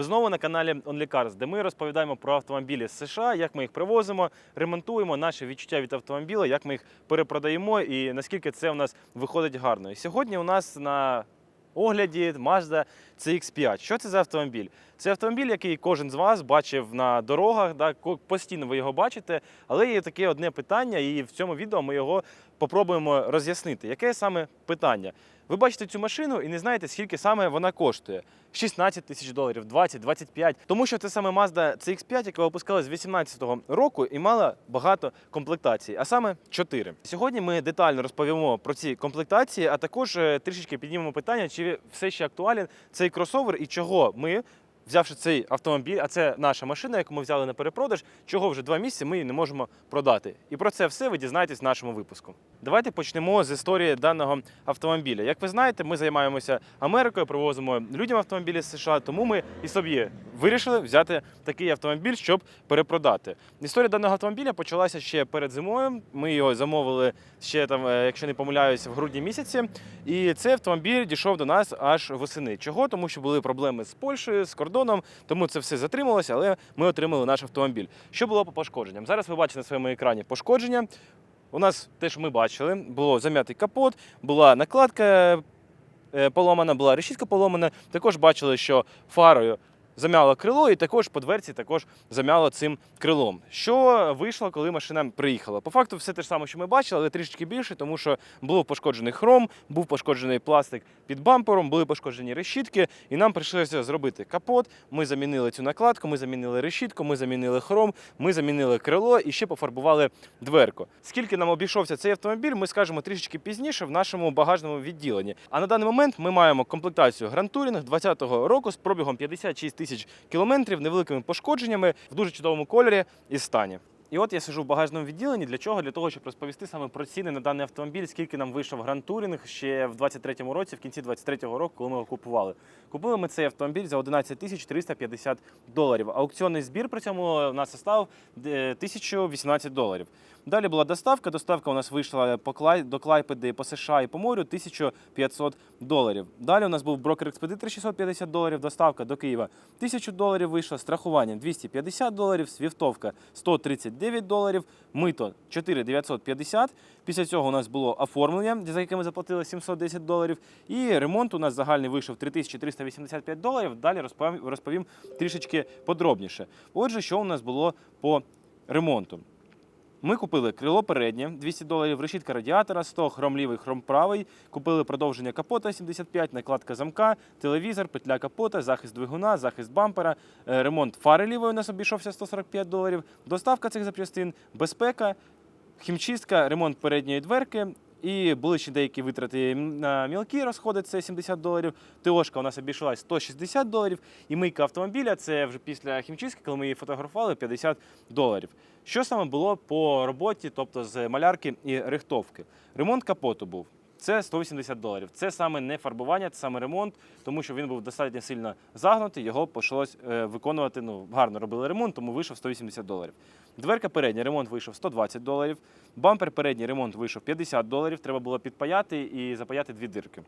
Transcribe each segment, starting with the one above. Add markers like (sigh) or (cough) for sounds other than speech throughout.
Ви знову на каналі Only Cars, де ми розповідаємо про автомобілі з США, як ми їх привозимо, ремонтуємо наші відчуття від автомобіля, як ми їх перепродаємо і наскільки це у нас виходить гарно. І сьогодні у нас на огляді Mazda CX-5. Що це за автомобіль? Це автомобіль, який кожен з вас бачив на дорогах, да, постійно ви його бачите, але є таке одне питання, і в цьому відео ми його попробуємо роз'яснити. Яке саме питання? Ви бачите цю машину і не знаєте, скільки саме вона коштує. 16 тисяч доларів, 20, 25. Тому що це саме Mazda CX-5, яка випускалась з 2018 року і мала багато комплектацій, а саме 4. Сьогодні ми детально розповімо про ці комплектації, а також е, трішечки піднімемо питання, чи все ще актуален цей кросовер і чого ми. Взявши цей автомобіль, а це наша машина, яку ми взяли на перепродаж, чого вже два місяці ми її не можемо продати. І про це все ви дізнаєтесь в нашому випуску. Давайте почнемо з історії даного автомобіля. Як ви знаєте, ми займаємося Америкою, привозимо людям автомобілі з США, тому ми і собі вирішили взяти такий автомобіль, щоб перепродати. Історія даного автомобіля почалася ще перед зимою. Ми його замовили ще там, е, якщо не помиляюсь, в грудні місяці. І цей автомобіль дійшов до нас аж восени. Чого? Тому що були проблеми з Польщею, з кордоном, тому це все затрималося, але ми отримали наш автомобіль. Що було по пошкодженням? Зараз ви бачите на своєму екрані пошкодження. У нас те, що ми бачили, було зам'ятий капот, була накладка е, поломана, була решітка поломана. Також бачили, що фарою зам'яло крило, і також по дверці також зам'яло цим крилом. Що вийшло, коли машина приїхала? По факту, все те ж саме, що ми бачили, але трішки більше, тому що був пошкоджений хром, був пошкоджений пластик під бампером, були пошкоджені решітки, і нам прийшлося зробити капот. Ми замінили цю накладку, ми замінили решітку, ми замінили хром, ми замінили крило і ще пофарбували дверку. Скільки нам обійшовся цей автомобіль, ми скажемо трішечки пізніше в нашому багажному відділенні. А на даний момент ми маємо комплектацію Grand Touring 2020 року з пробігом 56 тисяч кілометрів, невеликими пошкодженнями в дуже чудовому кольорі і стані. І от я сижу в багажному відділенні. Для чого? Для того, щоб розповісти саме про ціни на даний автомобіль, скільки нам вийшов Touring ще в 23-му році, в кінці 23-го року, коли ми його купували. Купили ми цей автомобіль за 11 тисяч 350 доларів. Аукціонний збір при цьому у нас став 1018 доларів. Далі була доставка. Доставка у нас вийшла до Клайпеди по США і по морю 1500 доларів. Далі у нас був брокер-експедитор 650 доларів, доставка до Києва 1000 доларів вийшла, страхування 250 доларів, свіфтовка 139 доларів, мито 4950. Після цього у нас було оформлення, за яке ми заплатили 710 доларів. І ремонт у нас загальний вийшов 3385 доларів. Далі розповім, розповім трішечки подробніше. Отже, що у нас було по ремонту? Ми купили крило переднє 200 доларів, решітка радіатора 100, хром лівий, хром правий. Купили продовження капота 75, накладка замка, телевізор, петля капота, захист двигуна, захист бампера, е, ремонт фари лівої у нас обійшовся 145 доларів, доставка цих запчастин, безпека, хімчистка, ремонт передньої дверки. І були ще деякі витрати на мілкі розходи, це 70 доларів. ТОшка у нас обійшлась 160 доларів. І мийка автомобіля це вже після хімчистки, коли ми її фотографували, 50 доларів. Що саме було по роботі, тобто з малярки і рихтовки? Ремонт капоту був. Це 180 доларів. Це саме не фарбування, це саме ремонт, тому що він був достатньо сильно загнутий, його почалось е, виконувати. Ну, гарно робили ремонт, тому вийшов 180 доларів. Дверка передня, ремонт вийшов 120 доларів. Бампер передній ремонт вийшов 50 доларів. Треба було підпаяти і запаяти дві дирки.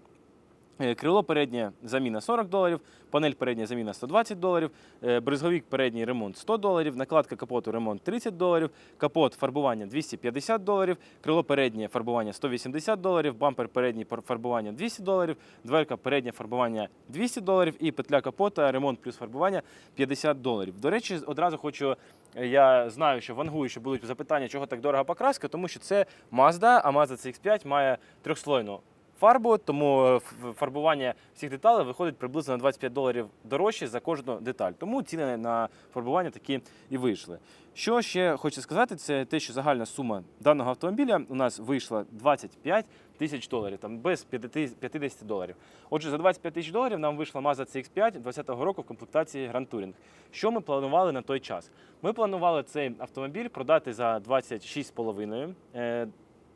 Е, Крило переднє заміна 40 доларів, панель передня заміна 120 доларів, е, бризговік передній ремонт 100 доларів, накладка капоту ремонт 30 доларів, капот фарбування 250 доларів, крило переднє фарбування 180 доларів, бампер передній фарбування 200 доларів, дверка переднє фарбування 200 доларів і петля капота, ремонт плюс фарбування 50 доларів. До речі, одразу хочу. е, Я знаю, що вангую, що будуть запитання, чого так дорога покраска, тому що це Mazda, а Mazda CX-5 має трьохслойну фарбу, тому е, фарбування всіх деталей виходить приблизно на 25 доларів дорожче за кожну деталь. Тому ціни на фарбування такі і вийшли. Що ще хочу сказати, це те, що загальна сума даного автомобіля у нас вийшла 25 тисяч доларів, там без 50 50 доларів. Отже, за 25 тисяч доларів нам вийшла Mazda CX-5 2020 року в комплектації Grand Touring. Що ми планували на той час? Ми планували цей автомобіль продати за 26,5.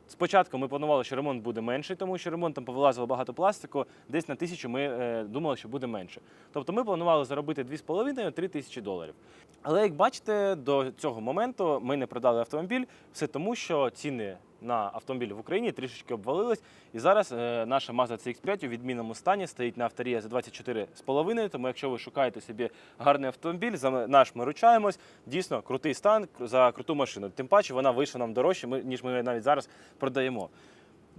Спочатку ми планували, що ремонт буде менший, тому що ремонтом повилазило багато пластику. Десь на тисячу ми е, думали, що буде менше. Тобто ми планували заробити 2,5-3 тисячі доларів. Але як бачите, до цього моменту ми не продали автомобіль, все тому, що ціни на автомобіль в Україні, трішечки обвалились. І зараз е, наша Mazda CX-5 у відмінному стані стоїть на авторія за 24,5. Тому якщо ви шукаєте собі гарний автомобіль, за наш ми ручаємось. Дійсно, крутий стан за круту машину. Тим паче вона вийшла нам дорожче, ніж ми навіть зараз продаємо.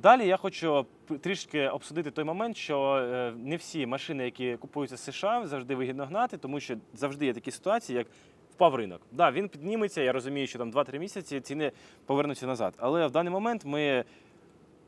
Далі я хочу трішки обсудити той момент, що е, не всі машини, які купуються з США, завжди вигідно гнати, тому що завжди є такі ситуації, як впав ринок. Да, він підніметься. Я розумію, що там 2-3 місяці ціни повернуться назад. Але в даний момент ми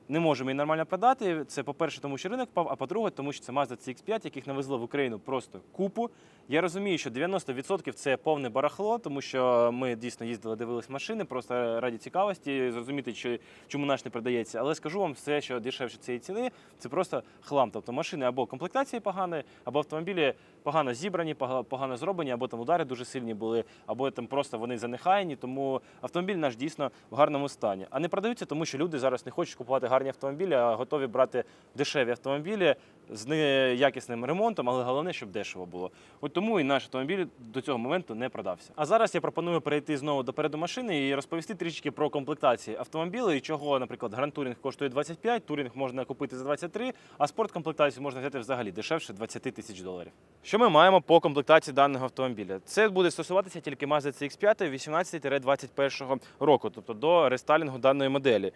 не можемо її нормально продати. Це по-перше, тому що ринок впав, а по-друге, тому що це Mazda CX-5, яких навезло в Україну просто купу. Я розумію, що 90% це повне барахло, тому що ми дійсно їздили, дивились машини, просто раді цікавості, зрозуміти, чи, чому наш не продається. Але скажу вам все, що дешевше цієї ціни, це просто хлам. Тобто машини або комплектації погані, або автомобілі погано зібрані, погано зроблені, або там удари дуже сильні були, або там просто вони занехаяні. Тому автомобіль наш дійсно в гарному стані. А не продаються, тому що люди зараз не хочуть купувати гарні автомобілі, а готові брати дешеві автомобілі з неякісним ремонтом, але головне, щоб дешево було. От тому і наш автомобіль до цього моменту не продався. А зараз я пропоную перейти знову до переду машини і розповісти трішки про комплектації автомобілів і чого, наприклад, Touring коштує 25, Touring можна купити за 23, а спорткомплектацію можна взяти взагалі дешевше 20 тисяч доларів. Що ми маємо по комплектації даного автомобіля? Це буде стосуватися тільки Mazda CX-5 18-21 року, тобто до рестайлінгу даної моделі.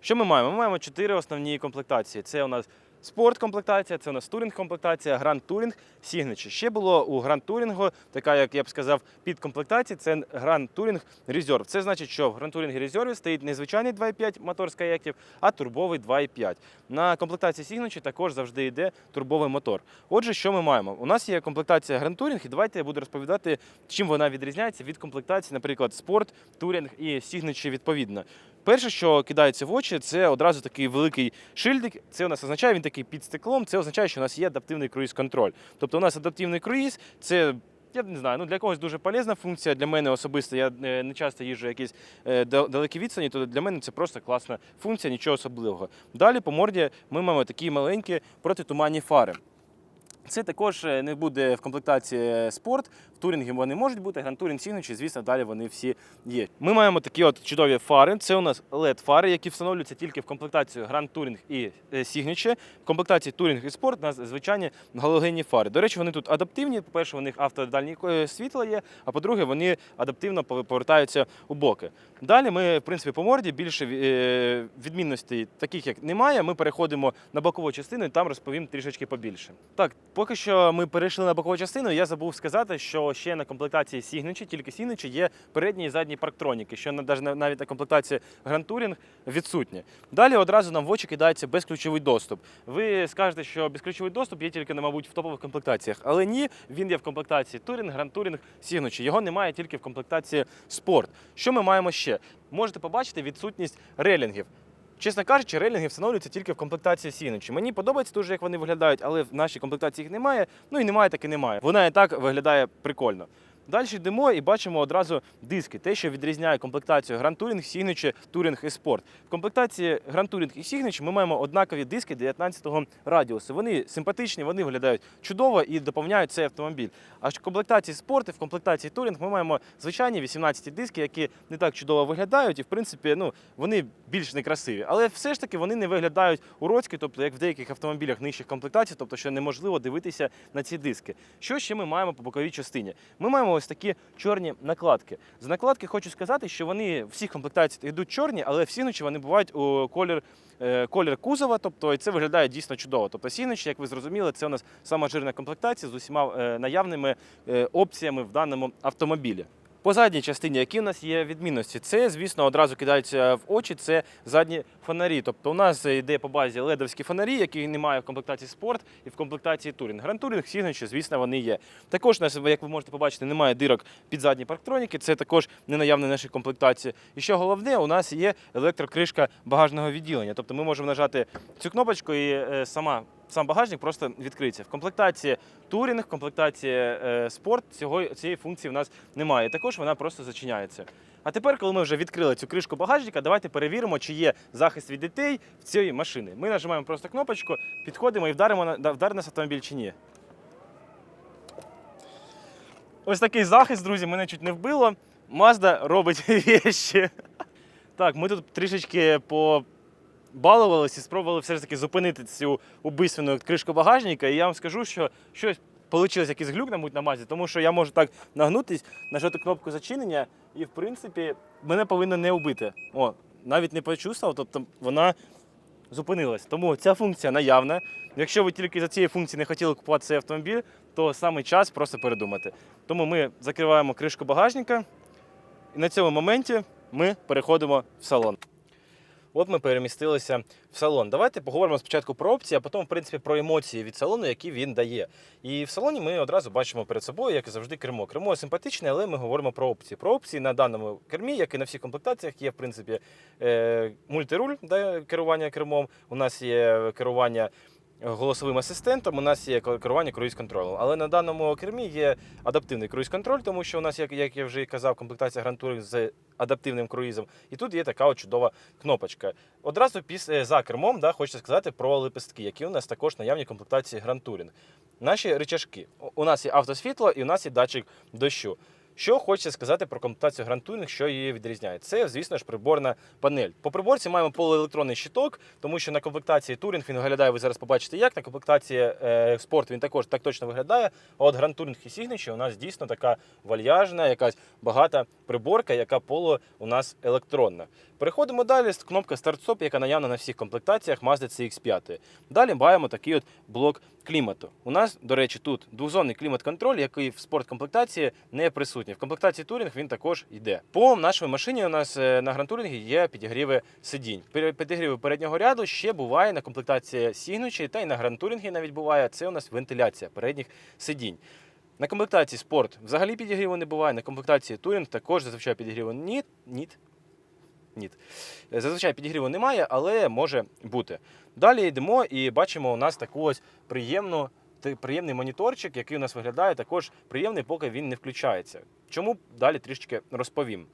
Що ми маємо? Ми маємо чотири основні комплектації. Це у нас спорт комплектація, це у нас турінг комплектація, Grand Touring, Signature. Ще було у Grand Touring, така, як я б сказав, підкомплектація, це Grand Touring Reserve. Це значить, що в Grand Touring Reserve стоїть не звичайний 2.5 мотор Skyactiv, а турбовий 2.5. На комплектації Signature також завжди йде турбовий мотор. Отже, що ми маємо? У нас є комплектація Grand Touring, і давайте я буду розповідати, чим вона відрізняється від комплектації, наприклад, спорт, турінг і Signature відповідно. Перше, що кидається в очі, це одразу такий великий шильдик. Це у нас означає, він такий під стеклом. Це означає, що у нас є адаптивний круїз-контроль. Тобто у нас адаптивний круїз це. Я не знаю, ну для когось дуже полезна функція. Для мене особисто я е, не часто їжджу якісь е, далекі відстані, то для мене це просто класна функція, нічого особливого. Далі по морді ми маємо такі маленькі протитуманні фари. Це також е, не буде в комплектації спорт. В турінгі вони можуть бути, Touring Signature, звісно, далі вони всі є. Ми маємо такі от чудові фари. Це у нас LED-фари, які встановлюються тільки в комплектацію Grand Touring і е, Signature. В комплектації Touring і Sport у нас звичайні галогенні фари. До речі, вони тут адаптивні. По-перше, у них автодальні е, світло є, а по-друге, вони адаптивно пов- повертаються у боки. Далі ми, в принципі, по морді більше е, відмінностей таких як немає. Ми переходимо на бокову частину і там розповім трішечки побільше. Так, поки що ми перейшли на бокову частину. Я забув сказати, що ще на комплектації Signature, тільки Signature є передні і задні парктроніки, що на- навіть на комплектації Grand Touring відсутні. Далі одразу нам в очі кидається безключовий доступ. Ви скажете, що безключовий доступ є тільки, мабуть, в топових комплектаціях, але ні, він є в комплектації Touring, Grand Touring, Signature. Його немає тільки в комплектації Sport. Що ми маємо ще? Можете побачити відсутність релінгів. Чесно кажучи, рейлінги встановлюються тільки в комплектації сіночі. Мені подобається дуже, як вони виглядають, але в нашій комплектації їх немає. Ну і немає, так і немає. Вона і так виглядає прикольно. Далі йдемо і бачимо одразу диски, те, що відрізняє комплектацію Grand Touring, Signature, Touring і Sport. В комплектації Grand Touring і Signature ми маємо однакові диски 19-го радіусу. Вони симпатичні, вони виглядають чудово і доповняють цей автомобіль. А в комплектації Sport і в комплектації Touring ми маємо звичайні 18 диски, які не так чудово виглядають, і в принципі ну, вони більш некрасиві. Але все ж таки вони не виглядають уродськи, тобто як в деяких автомобілях нижчих комплектацій, тобто що неможливо дивитися на ці диски. Що ще ми маємо по боковій частині? Ми маємо ось такі чорні накладки. З накладки хочу сказати, що вони всі всіх комплектаціях йдуть чорні, але всі ночі вони бувають у колір. е, Колір кузова, тобто і це виглядає дійсно чудово. Тобто Сіноч, як ви зрозуміли, це у нас сама жирна комплектація з усіма е, наявними е, опціями в даному автомобілі. По задній частині, які у нас є відмінності, це, звісно, одразу кидається в очі. Це задні фонарі. Тобто, у нас йде по базі ледовські фонарі, які немає в комплектації спорт і в комплектації турінг. Гранд турінг, Signature, звісно, вони є. Також у нас, як ви можете побачити, немає дирок під задні парктроніки. Це також не наявне нашій комплектації. І що головне, у нас є електрокришка багажного відділення. Тобто ми можемо нажати цю кнопочку і е, сама. Сам багажник просто відкриється. В комплектації турінг, в комплектації е, спорт цього, цієї функції в нас немає. Також вона просто зачиняється. А тепер, коли ми вже відкрили цю кришку багажника, давайте перевіримо, чи є захист від дітей в цієї машини. Ми нажимаємо просто кнопочку, підходимо і вдаримо да, нас автомобіль чи ні. Ось такий захист, друзі, мене чуть не вбило. Mazda робить (laughs) вещі. Так, ми тут трішечки побалувалися і спробували все ж таки зупинити цю убийственну кришку багажника. І я вам скажу, що щось вийшло якийсь глюк на муть на мазі, тому що я можу так нагнутись, нажати кнопку зачинення, і в принципі мене повинно не вбити. О, навіть не почувствував, тобто вона зупинилась. Тому ця функція наявна. Якщо ви тільки за цією функцією не хотіли купувати цей автомобіль, то саме час просто передумати. Тому ми закриваємо кришку багажника, і на цьому моменті ми переходимо в салон. От ми перемістилися в салон. Давайте поговоримо спочатку про опції, а потім, в принципі, про емоції від салону, які він дає. І в салоні ми одразу бачимо перед собою, як і завжди, кермо. Кермо симпатичне, але ми говоримо про опції. Про опції на даному кермі, як і на всіх комплектаціях, є в принципі е, мультируль де керування кермом. У нас є керування голосовим асистентом, у нас є керування круїз-контролем. Але на даному кермі є адаптивний круїз-контроль, тому що у нас, як, я вже і казав, комплектація Grand з адаптивним круїзом. І тут є така от чудова кнопочка. Одразу після за кермом да, хочу сказати про лепестки, які у нас також наявні комплектації Touring. Наші рычажки. У нас є автосвітло і у нас є датчик дощу. Що хочеться сказати про комплектацію Grand Touring, що її відрізняє? Це, звісно ж, приборна панель. По приборці маємо полуелектронний щиток, тому що на комплектації Touring він виглядає, ви зараз побачите як. На комплектації е, Sport він також так точно виглядає. А от Grand Touring і Signature у нас дійсно така вальяжна, якась багата приборка, яка полу у нас електронна. Переходимо далі. Кнопка Start-Stop, яка наявна на всіх комплектаціях Mazda CX-5. Далі маємо такий от блок клімату. У нас, до речі, тут двозонний клімат-контроль, який в спорт-комплектації не присутній. В комплектації Touring він також йде. По нашій машині у нас е, на Touring є підігріви сидінь. Підігріви переднього ряду ще буває на комплектації Signature, та й на Touring навіть буває. Це у нас вентиляція передніх сидінь. На комплектації спорт взагалі підігріву не буває. На комплектації Touring також зазвичай підігріву ні, ні, ні. Зазвичай підігріву немає, але може бути. Далі йдемо і бачимо у нас таку ось приємну, приємний моніторчик, який у нас виглядає також приємний, поки він не включається. Чому далі трішечки розповім.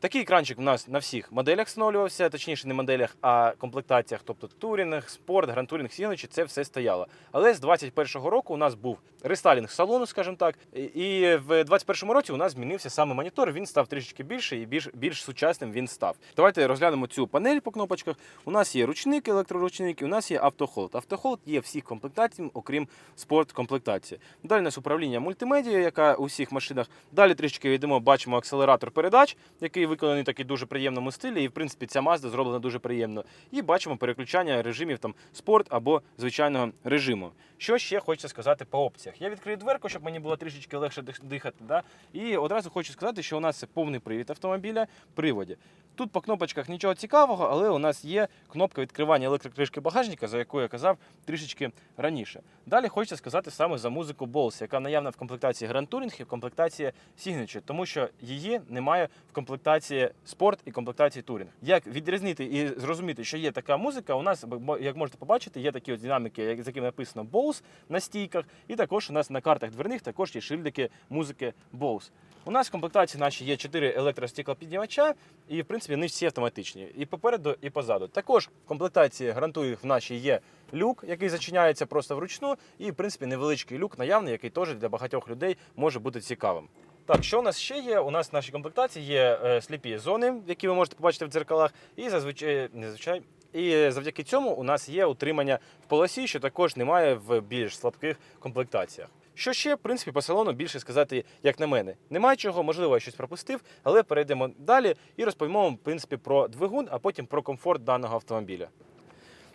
Такий екранчик у нас на всіх моделях встановлювався, точніше, не моделях, а комплектаціях, тобто Турінг, Спорт, Гран Турінг, це все стояло. Але з 21-го року у нас був рестайлінг салону, скажімо так. і- в 21-му році у нас змінився саме монітор. Він став трішечки більший і більш, більш сучасним він став. Давайте розглянемо цю панель по кнопочках. У нас є ручник, електроручник, і у нас є автохолд. Автохолд є всіх комплектацій, окрім спорт комплектації. Далі у нас управління мультимедією, яка у всіх машинах. Далі трішечки йдемо, бачимо акселератор передач, який виконаний такий дуже приємному стилі. І в принципі ця Mazda зроблена дуже приємно. І бачимо переключання режимів там спорт або звичайного режиму. Що ще хочеться сказати по опціях? Я відкрию дверку, щоб мені було трішечки легше дихати. Да? І одразу хочу сказати, що у нас це повний привід автомобіля приводі. Тут по кнопочках нічого цікавого, але у нас є кнопка відкривання електрокришки багажника, за яку я казав трішечки раніше. Далі хочеться сказати саме за музику Bose, яка наявна в комплектації Grand Touring і в комплектації Signature, тому що її немає в комплектації Sport і комплектації Touring. Як відрізнити і зрозуміти, що є така музика, у нас, як можете побачити, є такі ось динаміки, з якими написано Bose на стійках, і також у нас на картах дверних також є шильдики музики Bose. У нас в комплектації наші є 4 електростеклопіднімача, і в принципі вони всі автоматичні. І попереду, і позаду. Також в комплектації гарантую в нашій є люк, який зачиняється просто вручну, і в принципі невеличкий люк наявний, який теж для багатьох людей може бути цікавим. Так, що у нас ще є? У нас в нашій комплектації є е, сліпі зони, які ви можете побачити в дзеркалах, і зазвичай не зазвичай. І завдяки цьому у нас є утримання в полосі, що також немає в більш слабких комплектаціях. Що ще, в принципі, по салону більше сказати, як на мене. Немає чого, можливо, я щось пропустив, але перейдемо далі і розповімо в принципі, про двигун, а потім про комфорт даного автомобіля.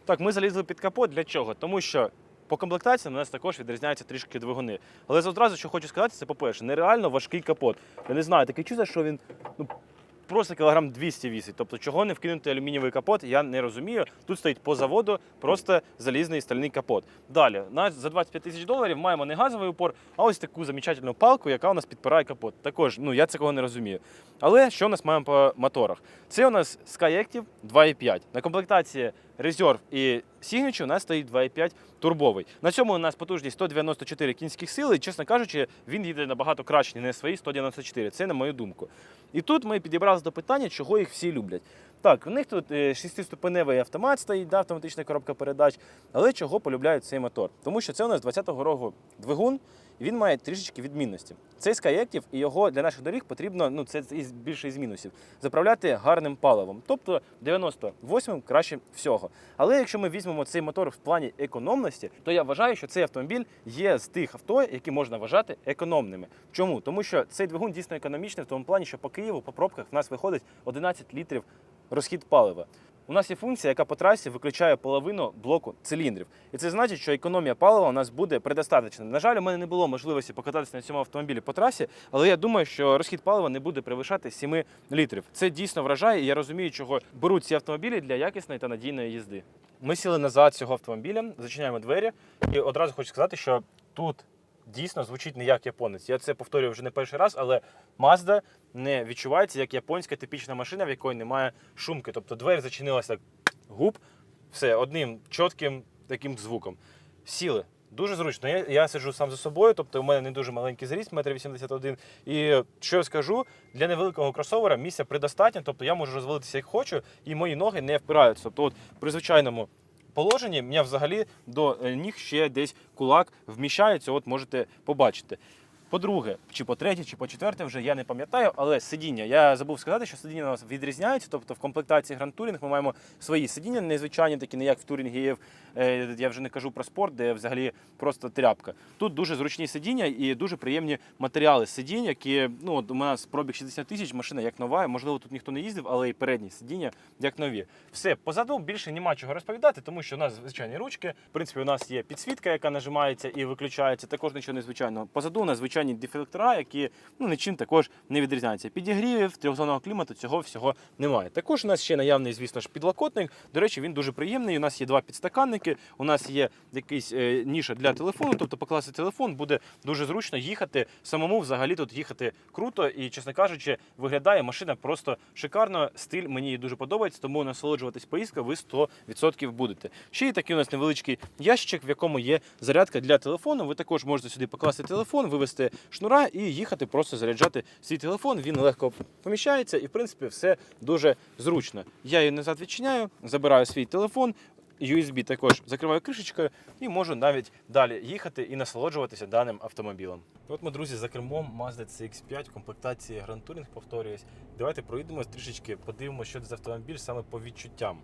Так, ми залізли під капот. Для чого? Тому що по комплектації у нас також відрізняються трішки двигуни. Але одразу, що хочу сказати, це по-перше, нереально важкий капот. Я не знаю, таке чувство, що він ну, просто кілограм 200 вісить. Тобто, чого не вкинути алюмінієвий капот, я не розумію. Тут стоїть по заводу просто залізний стальний капот. Далі, на, за 25 тисяч доларів маємо не газовий упор, а ось таку замечательну палку, яка у нас підпирає капот. Також, ну я цього не розумію. Але що у нас маємо по моторах? Це у нас Skyactiv 2.5. На комплектації Reserve і Signature у нас стоїть 2.5 турбовий. На цьому у нас потужність 194 кінських сили. І, чесно кажучи, він їде набагато краще, ніж свої 194. Це на мою думку. І тут ми підібралися до питання, чого їх всі люблять. Так, у них тут е, шестиступеневий автомат стоїть, да, автоматична коробка передач. Але чого полюбляють цей мотор? Тому що це у нас 20-го року двигун, він має трішечки відмінності. Цей Skyactiv і його для наших доріг потрібно, ну це більше із мінусів, заправляти гарним паливом, тобто 98 краще всього. Але якщо ми візьмемо цей мотор в плані економності, то я вважаю, що цей автомобіль є з тих авто, які можна вважати економними. Чому? Тому що цей двигун дійсно економічний в тому плані, що по Києву по пробках в нас виходить 11 літрів розхід палива. У нас є функція, яка по трасі виключає половину блоку циліндрів. І це значить, що економія палива у нас буде предостаточна. На жаль, у мене не було можливості покататися на цьому автомобілі по трасі, але я думаю, що розхід палива не буде перевищати 7 літрів. Це дійсно вражає, і я розумію, чого беруть ці автомобілі для якісної та надійної їзди. Ми сіли назад цього автомобіля, зачиняємо двері, і одразу хочу сказати, що тут дійсно звучить не як японець. Я це повторюю вже не перший раз, але Mazda не відчувається як японська типічна машина, в якої немає шумки. Тобто двері зачинилася губ, все одним чітким таким звуком. Сіли. Дуже зручно. Я, я сиджу сам за собою, тобто у мене не дуже маленький зріст, 1,81 м. І що я скажу, для невеликого кросовера місця предостатньо, тобто я можу розвалитися як хочу, і мої ноги не впираються. Тобто, от при звичайному положенні мене взагалі до е, ніг ще десь кулак вміщається, от можете побачити. По-друге, чи по третє, чи по четверте, вже я не пам'ятаю, але сидіння. Я забув сказати, що сидіння у нас відрізняються. Тобто в комплектації Grand Touring ми маємо свої сидіння, незвичайні, такі не як в Touring є. Е, Я вже не кажу про спорт, де взагалі просто тряпка. Тут дуже зручні сидіння і дуже приємні матеріали сидінь, які ну от у нас пробіг 60 тисяч, машина як нова. Можливо, тут ніхто не їздив, але і передні сидіння як нові. Все позаду більше нема чого розповідати, тому що у нас звичайні ручки. В принципі, у нас є підсвітка, яка нажимається і виключається. Також нічого незвичайного. Позаду у нас звичайні дефлектора, які ну нічим також не відрізняються. Підігрівів, трьохзонного клімату цього всього немає. Також у нас ще наявний, звісно ж, підлокотник. До речі, він дуже приємний. У нас є два підстаканники. У нас є якийсь е, ніша для телефону, тобто покласти телефон буде дуже зручно їхати. Самому взагалі тут їхати круто і, чесно кажучи, виглядає машина просто шикарно. Стиль мені дуже подобається, тому насолоджуватись поїздкою ви 100% будете. Ще є такий у нас невеличкий ящик, в якому є зарядка для телефону. Ви також можете сюди покласти телефон, вивести шнура і їхати просто заряджати свій телефон. Він легко поміщається і, в принципі, все дуже зручно. Я її назад відчиняю, забираю свій телефон. USB також закриваю кришечкою і можу навіть далі їхати і насолоджуватися даним автомобілем. От ми, друзі, за кермом Mazda CX5 комплектації Grand Touring, повторююсь. Давайте проїдемось трішечки, подивимося, що це за автомобіль саме по відчуттям.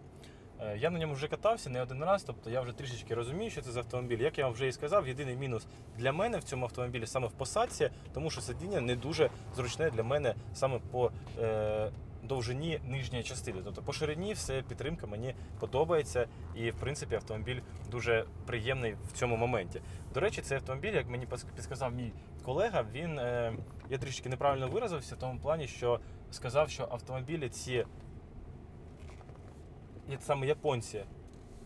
Е, Я на ньому вже катався не один раз, тобто я вже трішечки розумію, що це за автомобіль. Як я вам вже і сказав, єдиний мінус для мене в цьому автомобілі саме в посадці, тому що сидіння не дуже зручне для мене саме по е, довжині нижньої частини. Тобто по ширині все підтримка мені подобається, і в принципі автомобіль дуже приємний в цьому моменті. До речі, цей автомобіль, як мені підсказав мій колега, він е, я трішки неправильно виразився в тому плані, що сказав, що автомобілі ці саме японці.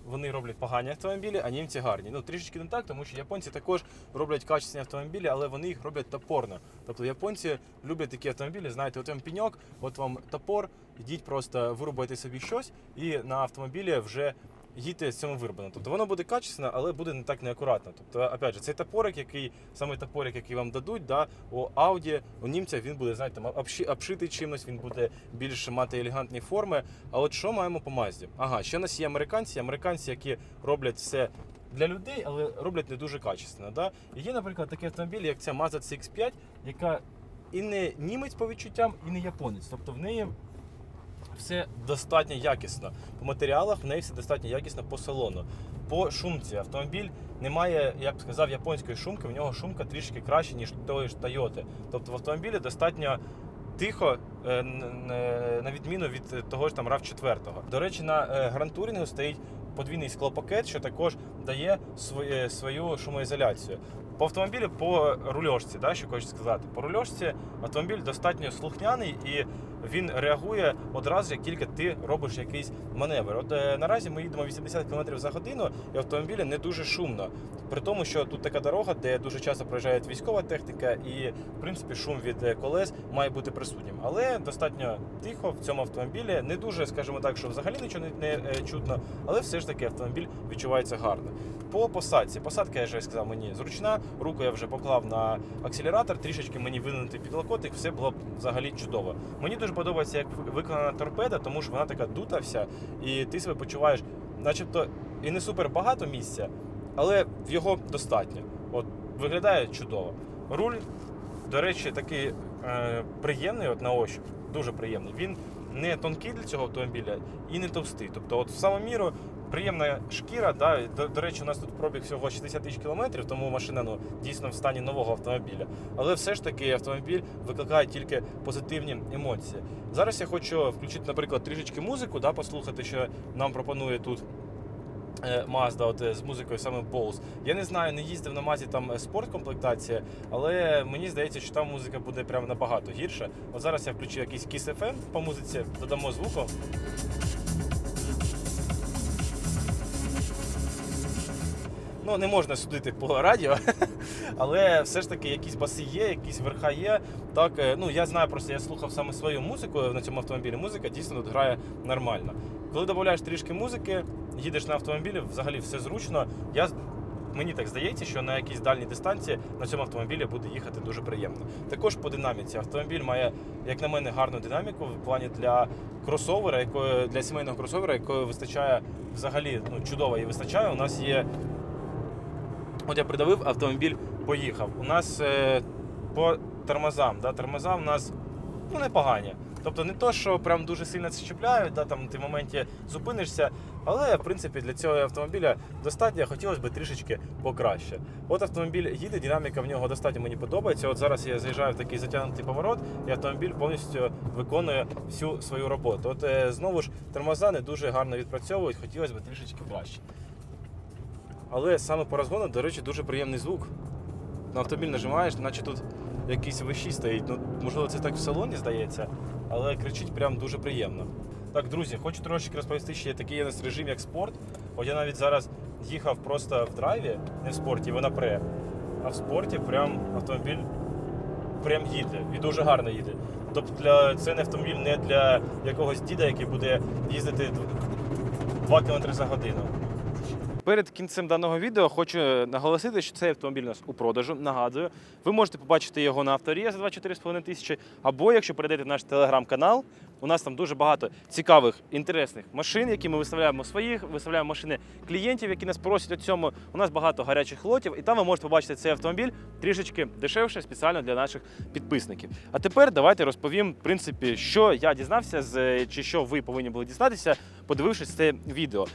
Вони роблять погані автомобілі, а німці гарні. Ну трішечки не так, тому що японці також роблять качественні автомобілі, але вони їх роблять топорно. Тобто японці люблять такі автомобілі. Знаєте, от вам пеньок, от вам топор, йдіть просто вирубайте собі щось, і на автомобілі вже їдьте з цьому вироблено. Тобто воно буде качественно, але буде не так неакуратно. Тобто, опять же, цей топорик, який саме топорик, який вам дадуть, да, у Audi, у німця він буде, знаєте, обшитий чимось, він буде більш мати елегантні форми. А от що маємо по Мазді? Ага, ще у нас є американці, американці, які роблять все. Для людей, але роблять не дуже качественно. Да? І є, наприклад, такий автомобіль, як ця Mazda CX-5, яка і не німець по відчуттям, і не японець. Тобто в неї все достатньо якісно. По матеріалах в неї все достатньо якісно по салону. По шумці автомобіль не має, я б сказав, японської шумки, в нього шумка трішки краще, ніж тої ж Toyota. Тобто в автомобілі достатньо тихо, е, н- на відміну від того ж там rav 4 До речі, на е, Touring стоїть подвійний склопакет, що також дає своє- свою шумоізоляцію. По автомобілю по рульошці, да, що хочу сказати. По рульошці автомобіль достатньо слухняний і він реагує одразу, як тільки ти робиш якийсь маневр. От е, наразі ми їдемо 80 км за годину, і автомобілі не дуже шумно. При тому, що тут така дорога, де дуже часто проїжджає військова техніка, і в принципі шум від е, колес має бути присутнім. Але достатньо тихо в цьому автомобілі. Не дуже, скажімо так, що взагалі нічого не, не е, чутно, але все ж таки автомобіль відчувається гарно. По посадці. Посадка, я вже сказав, мені зручна. Руку я вже поклав на акселератор, трішечки мені винути підлокотник, все було взагалі чудово. Мені дуже подобається, як виконана торпеда, тому що вона така дута вся, і ти себе почуваєш, начебто, і не супер багато місця, але його достатньо. От Виглядає чудово. Руль, до речі, такий е, приємний от на ощуп, дуже приємний. Він не тонкий для цього автомобіля і не товстий. Тобто, от в саму міру приємна шкіра. Да? До, до речі, у нас тут пробіг всього 60 тисяч кілометрів, тому машина ну, дійсно в стані нового автомобіля. Але все ж таки автомобіль викликає тільки позитивні емоції. Зараз я хочу включити, наприклад, трішечки музику, да, послухати, що нам пропонує тут. е, Mazda от, е, з музикою саме Bose. Я не знаю, не їздив на Мазі там е, спорткомплектація, але мені здається, що там музика буде прям набагато гірше. От зараз я включу якийсь Kiss FM по музиці, додамо звуку. Ну, не можна судити по радіо, (laughs) але все ж таки якісь баси є, якісь верха є. Так, е, ну я знаю просто, я слухав саме свою музику на цьому автомобілі. Музика дійсно тут грає нормально. Коли додаєш трішки музики, їдеш на автомобілі, взагалі все зручно. Я Мені так здається, що на якійсь дальній дистанції на цьому автомобілі буде їхати дуже приємно. Також по динаміці автомобіль має, як на мене, гарну динаміку в плані для кросовера, якої для сімейного кросовера, якої вистачає взагалі ну чудово і вистачає. У нас є От я придавив, автомобіль поїхав. У нас е, по тормозам, да, тормоза у нас ну, непогані. Тобто не то, що прям дуже сильно це чіпляють, да, там ти в моменті зупинишся, але в принципі для цього автомобіля достатньо, хотілося б трішечки покраще. От автомобіль їде, динаміка в нього достатньо мені подобається. От зараз я заїжджаю в такий затягнутий поворот, і автомобіль повністю виконує всю свою роботу. От е, знову ж тормоза не дуже гарно відпрацьовують, хотілося б трішечки краще. Але саме по розгону, до речі, дуже приємний звук. На автомобіль нажимаєш, наче тут якийсь вищий стоїть. Ну, можливо, це так в салоні здається, але кричить прям дуже приємно. Так, друзі, хочу трошечки розповісти, що є такий у нас режим, як спорт. От я навіть зараз їхав просто в драйві, не в спорті, ви на пре. А в спорті прям автомобіль прям їде і дуже гарно їде. Тобто для, це не автомобіль не для якогось діда, який буде їздити 2 км за годину. Перед кінцем даного відео хочу наголосити, що цей автомобіль у нас у продажу. Нагадую, ви можете побачити його на авторі за 24,5 тисячі. Або якщо перейдете в наш телеграм-канал, у нас там дуже багато цікавих, інтересних машин, які ми виставляємо своїх, виставляємо машини клієнтів, які нас просять у цьому. У нас багато гарячих лотів, і там ви можете побачити цей автомобіль трішечки дешевше, спеціально для наших підписників. А тепер давайте розповім, в принципі, що я дізнався з чи що ви повинні були дізнатися, подивившись це відео.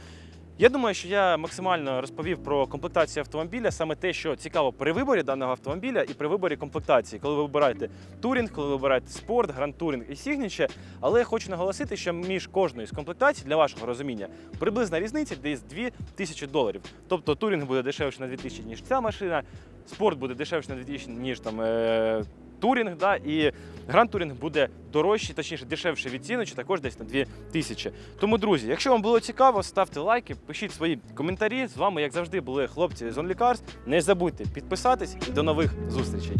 Я думаю, що я максимально розповів про комплектацію автомобіля, саме те, що цікаво при виборі даного автомобіля і при виборі комплектації, коли ви вибираєте турінг, коли ви вибираєте спорт, гранд турінг і сігніче. Але я хочу наголосити, що між кожною з комплектацій, для вашого розуміння, приблизна різниця десь 2 тисячі доларів. Тобто турінг буде дешевше на 2 тисячі, ніж ця машина, спорт буде дешевше на 2 тисячі, ніж там. Е- Турінг, да, і Гранд Турінг буде дорожчий, точніше дешевше від ціни, чи також десь на 2 тисячі. Тому, друзі, якщо вам було цікаво, ставте лайки, пишіть свої коментарі. З вами, як завжди, були хлопці з OnlyCars. Не забудьте підписатись і до нових зустрічей.